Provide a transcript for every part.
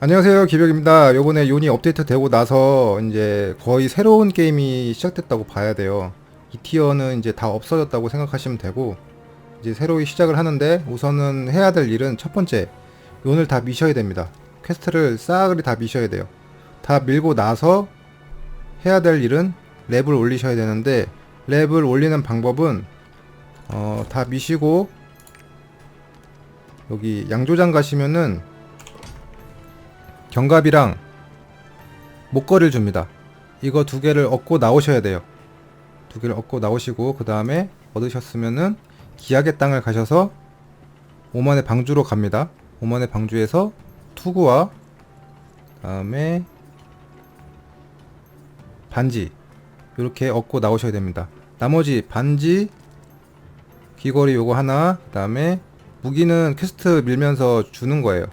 안녕하세요. 기벽입니다. 요번에 요니 업데이트 되고 나서 이제 거의 새로운 게임이 시작됐다고 봐야 돼요. 이 티어는 이제 다 없어졌다고 생각하시면 되고 이제 새로이 시작을 하는데 우선은 해야 될 일은 첫 번째 요늘 다 미셔야 됩니다. 퀘스트를 싸그리 다 미셔야 돼요. 다 밀고 나서 해야 될 일은 랩을 올리셔야 되는데 랩을 올리는 방법은 어, 다 미시고 여기 양조장 가시면은 견갑이랑 목걸이를 줍니다. 이거 두 개를 얻고 나오셔야 돼요. 두 개를 얻고 나오시고 그 다음에 얻으셨으면은 기약의 땅을 가셔서 오만의 방주로 갑니다. 오만의 방주에서 투구와 그다음에 반지 이렇게 얻고 나오셔야 됩니다. 나머지 반지 귀걸이 요거 하나 그 다음에 무기는 퀘스트 밀면서 주는 거예요.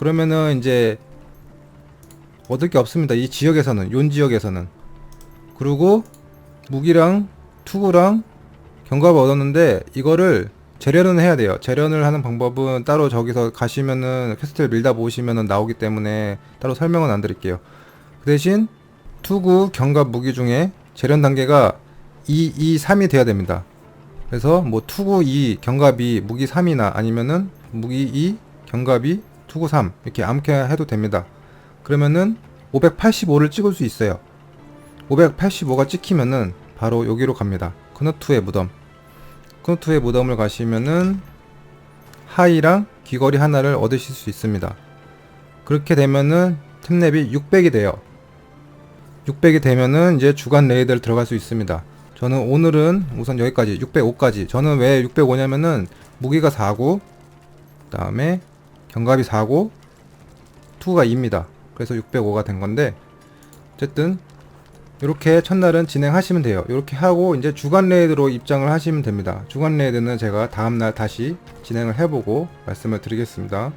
그러면은 이제 얻을 게 없습니다. 이 지역에서는 yon 지역에서는 그리고 무기랑 투구랑 경갑을 얻었는데 이거를 재련은 해야 돼요. 재련을 하는 방법은 따로 저기서 가시면은 퀘스트를 밀다 보시면은 나오기 때문에 따로 설명은 안 드릴게요. 그 대신 투구, 경갑 무기 중에 재련 단계가 2, 2, 3이 돼야 됩니다. 그래서 뭐 투구 2, 경갑 2, 무기 3이나 아니면은 무기 2, 경갑 2, 투구 3 이렇게 아무렇게나 해도 됩니다. 그러면은 585를 찍을 수 있어요. 585가 찍히면은 바로 여기로 갑니다. 크누투의 무덤. 크누투의 무덤을 가시면은 하이랑 귀걸이 하나를 얻으실 수 있습니다. 그렇게 되면은 템랩이 600이 돼요. 600이 되면은 이제 주간 레이드를 들어갈 수 있습니다. 저는 오늘은 우선 여기까지 605까지. 저는 왜 605냐면은 무기가 4고 그 다음에 경갑이 4고 투가 2입니다. 그래서 605가 된 건데 어쨌든 이렇게 첫날은 진행하시면 돼요. 이렇게 하고 이제 주간 레이드로 입장을 하시면 됩니다. 주간 레이드는 제가 다음날 다시 진행을 해보고 말씀을 드리겠습니다.